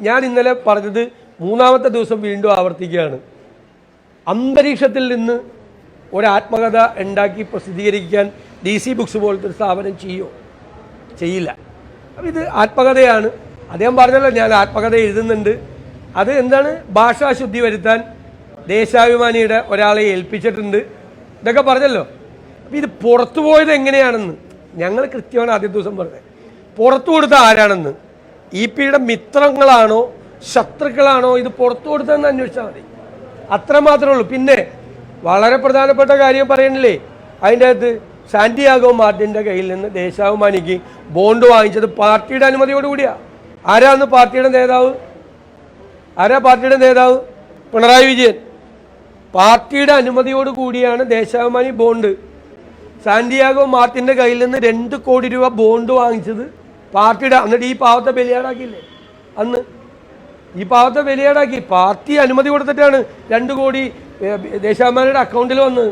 ഞാൻ ഇന്നലെ പറഞ്ഞത് മൂന്നാമത്തെ ദിവസം വീണ്ടും ആവർത്തിക്കുകയാണ്. അന്തരീക്ഷത്തിൽ നിന്ന് ഒരാത്മകഥ ഉണ്ടാക്കി പ്രസിദ്ധീകരിക്കാൻ ഡി സി ബുക്സ് പോലത്തെ ഒരു സ്ഥാപനം ചെയ്യോ? ചെയ്യില്ല. അപ്പം ഇത് ആത്മകഥയാണ്. അദ്ദേഹം പറഞ്ഞല്ലോ ഞാൻ ആത്മകഥ എഴുതുന്നുണ്ട്. അത് എന്താണ്? ഭാഷാശുദ്ധി വരുത്താൻ ദേശാഭിമാനിയുടെ ഒരാളെ ഏൽപ്പിച്ചിട്ടുണ്ട്. ഇതൊക്കെ പറഞ്ഞല്ലോ. അപ്പം ഇത് പുറത്തു പോയത് എങ്ങനെയാണെന്ന് ഞങ്ങൾ കൃത്യമാണ് ആദ്യ ദിവസം പറഞ്ഞത്. പുറത്തു കൊടുത്ത ആരാണെന്ന്? ഇ പിയുടെ മിത്രങ്ങളാണോ ശത്രുക്കളാണോ ഇത് പുറത്തു കൊടുത്തതെന്ന് അന്വേഷിച്ചാൽ മതി. അത്ര മാത്രമേ ഉള്ളൂ. പിന്നെ വളരെ പ്രധാനപ്പെട്ട കാര്യം പറയണില്ലേ? അതിന്റെ അകത്ത് സാന്റിയാഗോ മാർട്ടിന്റെ കയ്യിൽ നിന്ന് ദേശാഭിമാനിക്ക് ബോണ്ട് വാങ്ങിച്ചത് പാർട്ടിയുടെ അനുമതിയോടുകൂടിയാ ആരാന്ന് പാർട്ടിയുടെ നേതാവ്? ആരാ പാർട്ടിയുടെ നേതാവ്? പിണറായി വിജയൻ. പാർട്ടിയുടെ അനുമതിയോട് കൂടിയാണ് ദേശാഭിമാനി ബോണ്ട്. സാന്റിയാഗോ മാർട്ടിന്റെ കയ്യിൽ നിന്ന് രണ്ട് കോടി രൂപ ബോണ്ട് വാങ്ങിച്ചത് പാർട്ടിയുടെ എന്നിട്ട് ഈ പാവത്തെ ബലിയാടാക്കിയില്ലേ? അന്ന് ഈ പാവത്തെ ബലിയാടാക്കി. പാർട്ടി അനുമതി കൊടുത്തിട്ടാണ് രണ്ട് കോടി ദേശാഭിമാനിയുടെ അക്കൗണ്ടിൽ വന്നത്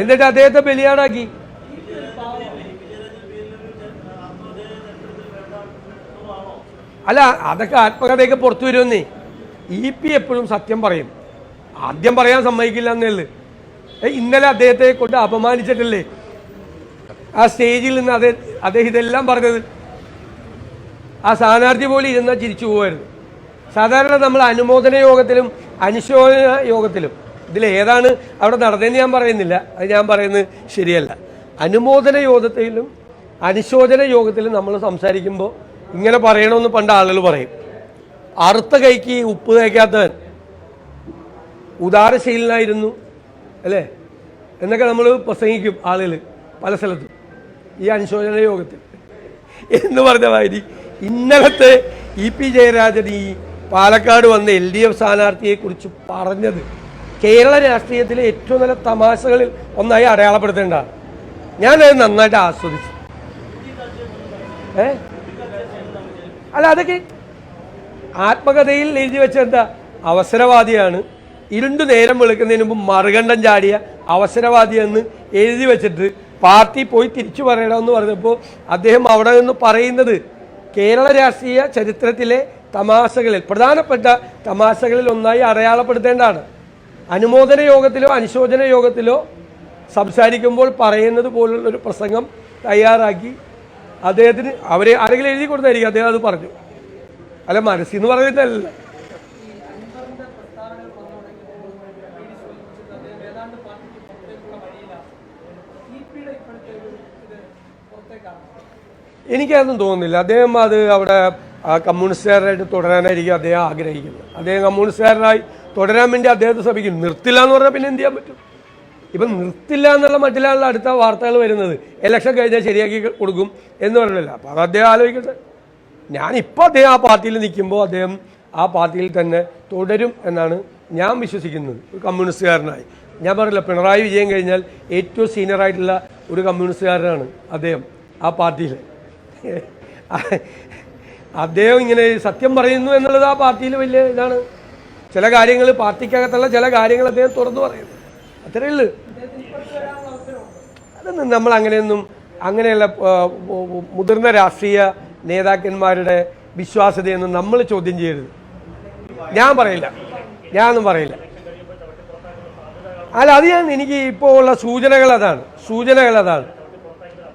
എന്നിട്ട് അദ്ദേഹത്തെ ബലിയാടാക്കി. അല്ല അതൊക്കെ ആത്മകഥയൊക്കെ പുറത്തു വരുമെന്നേ. ഇ പി എപ്പോഴും സത്യം പറയും. ആദ്യം പറയാൻ സമ്മതിക്കില്ല എന്നേ ഇന്നലെ അദ്ദേഹത്തെ കൊണ്ട് അപമാനിച്ചിട്ടില്ലേ? ആ സ്റ്റേജിൽ നിന്ന് അതേ അദ്ദേഹം ഇതെല്ലാം പറഞ്ഞത് ആ സ്ഥാനാർത്ഥി പോലെ ഇരുന്നാൽ ചിരിച്ചു പോകുമായിരുന്നു സാധാരണ നമ്മൾ അനുമോദന യോഗത്തിലും അനുശോചന യോഗത്തിലും ഇതിൽ ഏതാണ് അവിടെ നടന്നതെന്ന് ഞാൻ പറയുന്നില്ല. അത് ഞാൻ പറയുന്നത് ശരിയല്ല. അനുമോദന യോഗത്തിലും അനുശോചന യോഗത്തിലും നമ്മൾ സംസാരിക്കുമ്പോൾ ഇങ്ങനെ പറയണമെന്ന് പണ്ട് ആളുകൾ പറയും. അറുത്ത കൈക്ക് ഉപ്പ് തേക്കാത്തവൻ ഉദാരശീലനായിരുന്നു അല്ലേ? എന്നൊക്കെ നമ്മൾ പ്രസംഗിക്കും ആളുകൾ പല സ്ഥലത്തും. ഈ അനുശോചന യോഗത്തിൽ. എന്ന് പറഞ്ഞ മാതിരി ഇന്നലത്തെ ഇ പി ജയരാജൻ ഈ പാലക്കാട് വന്ന എൽ ഡി എഫ് സ്ഥാനാർത്ഥിയെ കുറിച്ച് പറഞ്ഞത് കേരള രാഷ്ട്രീയത്തിലെ ഏറ്റവും നല്ല തമാശകളിൽ ഒന്നായി അടയാളപ്പെടുത്തേണ്ടതാണ് ഞാനത് നന്നായിട്ട് ആസ്വദിച്ചു. ഏ? അല്ല അതൊക്കെ ആത്മകഥയിൽ എഴുതി വെച്ച എന്താ അവസരവാദിയാണ്. ഇരുണ്ടു നേരം വിളിക്കുന്നതിന് മുമ്പ് മറുകണ്ഠം ചാടിയ അവസരവാദിയെന്ന് എഴുതി വെച്ചിട്ട് പാർട്ടി പോയി തിരിച്ചു പറയണമെന്ന് പറഞ്ഞപ്പോൾ അദ്ദേഹം അവിടെ നിന്ന് പറയുന്നത് കേരള രാഷ്ട്രീയ ചരിത്രത്തിലെ തമാശകളിൽ പ്രധാനപ്പെട്ട തമാശകളിൽ ഒന്നായി അടയാളപ്പെടുത്തേണ്ടതാണ്. അനുമോദന യോഗത്തിലോ അനുശോചന യോഗത്തിലോ സംസാരിക്കുമ്പോൾ പറയുന്നത് പോലുള്ള ഒരു പ്രസംഗം തയ്യാറാക്കി അദ്ദേഹത്തിന് അവരെ ആരെങ്കിലും എഴുതി കൊടുത്തായിരിക്കും അദ്ദേഹം അത് പറഞ്ഞു. അല്ല മനസ്സിന്ന് പറയുന്നതല്ല എനിക്കതൊന്നും തോന്നുന്നില്ല. അദ്ദേഹം അത് അവിടെ കമ്മ്യൂണിസ്റ്റുകാരായിട്ട് തുടരാനായിരിക്കും അദ്ദേഹം ആഗ്രഹിക്കുന്നത്. അദ്ദേഹം കമ്മ്യൂണിസ്റ്റുകാരനായി തുടരാൻ വേണ്ടി അദ്ദേഹത്തെ ശ്രമിക്കും നിർത്തില്ല എന്ന് പറഞ്ഞാൽ പിന്നെ എന്ത് ചെയ്യാൻ പറ്റും? ഇപ്പം നിർത്തില്ല എന്നുള്ള മട്ടിലാണ് അടുത്ത വാർത്തകൾ വരുന്നത്. ഇലക്ഷൻ കഴിഞ്ഞാൽ ശരിയാക്കി കൊടുക്കും എന്ന് പറഞ്ഞില്ല അപ്പോൾ അത് അദ്ദേഹം ആലോചിക്കട്ടെ. ഞാനിപ്പോൾ അദ്ദേഹം ആ പാർട്ടിയിൽ നിൽക്കുമ്പോൾ അദ്ദേഹം ആ പാർട്ടിയിൽ തന്നെ തുടരും എന്നാണ് ഞാൻ വിശ്വസിക്കുന്നത്. കമ്മ്യൂണിസ്റ്റുകാരനായി. ഞാൻ പറഞ്ഞില്ല പിണറായി വിജയൻ കഴിഞ്ഞാൽ ഏറ്റവും സീനിയർ ആയിട്ടുള്ള ഒരു കമ്മ്യൂണിസ്റ്റുകാരനാണ് അദ്ദേഹം ആ പാർട്ടിയിൽ അദ്ദേഹം ഇങ്ങനെ സത്യം പറയുന്നു എന്നുള്ളത് ആ പാർട്ടിയിൽ വലിയ ഇതാണ്. ചില കാര്യങ്ങൾ പാർട്ടിക്കകത്തുള്ള ചില കാര്യങ്ങൾ അദ്ദേഹം തുറന്നു പറയുന്നു. അത്രയേ ഉള്ളൂ. അതൊന്നും നമ്മൾ അങ്ങനെയൊന്നും അങ്ങനെയുള്ള മുതിർന്ന രാഷ്ട്രീയ നേതാക്കന്മാരുടെ വിശ്വാസ്യതയൊന്നും നമ്മൾ ചോദ്യം ചെയ്യരുത്. ഞാൻ പറയില്ല. ഞാനൊന്നും പറയില്ല. അല്ല അത് ഞാൻ എനിക്ക് ഇപ്പോൾ ഉള്ള സൂചനകൾ അതാണ്. സൂചനകൾ അതാണ്.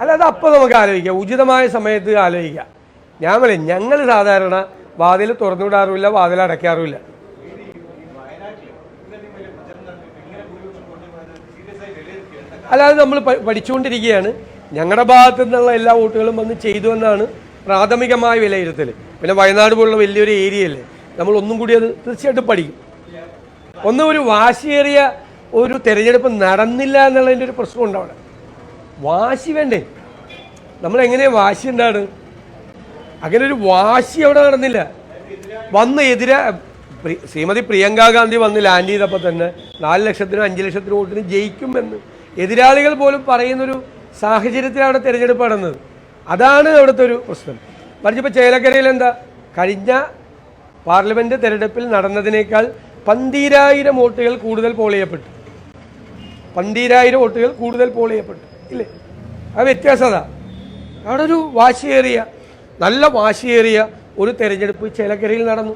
അല്ല അത് അപ്പോൾ നമുക്ക് ആലോചിക്കാം. ഉചിതമായ സമയത്ത് ആലോചിക്കാം. ഞാൻ പറയും ഞങ്ങൾ സാധാരണ വാതിൽ തുറന്നുവിടാറുമില്ല വാതിൽ അടയ്ക്കാറുമില്ല. അല്ലാതെ നമ്മൾ പഠിച്ചുകൊണ്ടിരിക്കുകയാണ്. ഞങ്ങളുടെ ഭാഗത്തു നിന്നുള്ള എല്ലാ വോട്ടുകളും വന്ന് ചെയ്തു എന്നാണ് പ്രാഥമികമായ വിലയിരുത്തൽ പിന്നെ വയനാട് പോലുള്ള വലിയൊരു ഏരിയയല്ലേ നമ്മൾ ഒന്നും കൂടി അത് തീർച്ചയായിട്ടും പഠിക്കും. ഒന്ന് ഒരു വാശിയേറിയ ഒരു തിരഞ്ഞെടുപ്പ് നടന്നില്ല എന്നുള്ളതിന്റെ ഒരു പ്രശ്നമുണ്ട് അവിടെ വാശി വേണ്ടേ? നമ്മൾ എങ്ങനെയാ വാശി ഉണ്ടാണ് അങ്ങനെ ഒരു വാശി അവിടെ നടന്നില്ല. വന്ന് എതിരെ ശ്രീമതി പ്രിയങ്ക ഗാന്ധി വന്ന് ലാൻഡ് ചെയ്തപ്പോൾ തന്നെ നാല് ലക്ഷത്തിനും അഞ്ച് ലക്ഷത്തിനും വോട്ടിന് ജയിക്കുമെന്ന് എതിരാളികൾ പോലും പറയുന്നൊരു സാഹചര്യത്തിലാണ് തിരഞ്ഞെടുപ്പ് നടന്നത്. അതാണ് അവിടുത്തെ ഒരു പ്രശ്നം. പറഞ്ഞപ്പോൾ ചേലക്കരയിൽ എന്താ? കഴിഞ്ഞ പാർലമെന്റ് തിരഞ്ഞെടുപ്പിൽ നടന്നതിനേക്കാൾ പന്തീരായിരം വോട്ടുകൾ കൂടുതൽ പോൾ ചെയ്യപ്പെട്ടു. പന്തീരായിരം വോട്ടുകൾ കൂടുതൽ പോൾ ചെയ്യപ്പെട്ടു. ഇല്ലേ? ആ വ്യത്യാസത അവിടെ ഒരു വാശിയേറിയ നല്ല വാശിയേറിയ ഒരു തെരഞ്ഞെടുപ്പ് ചേലക്കരയിൽ നടന്നു.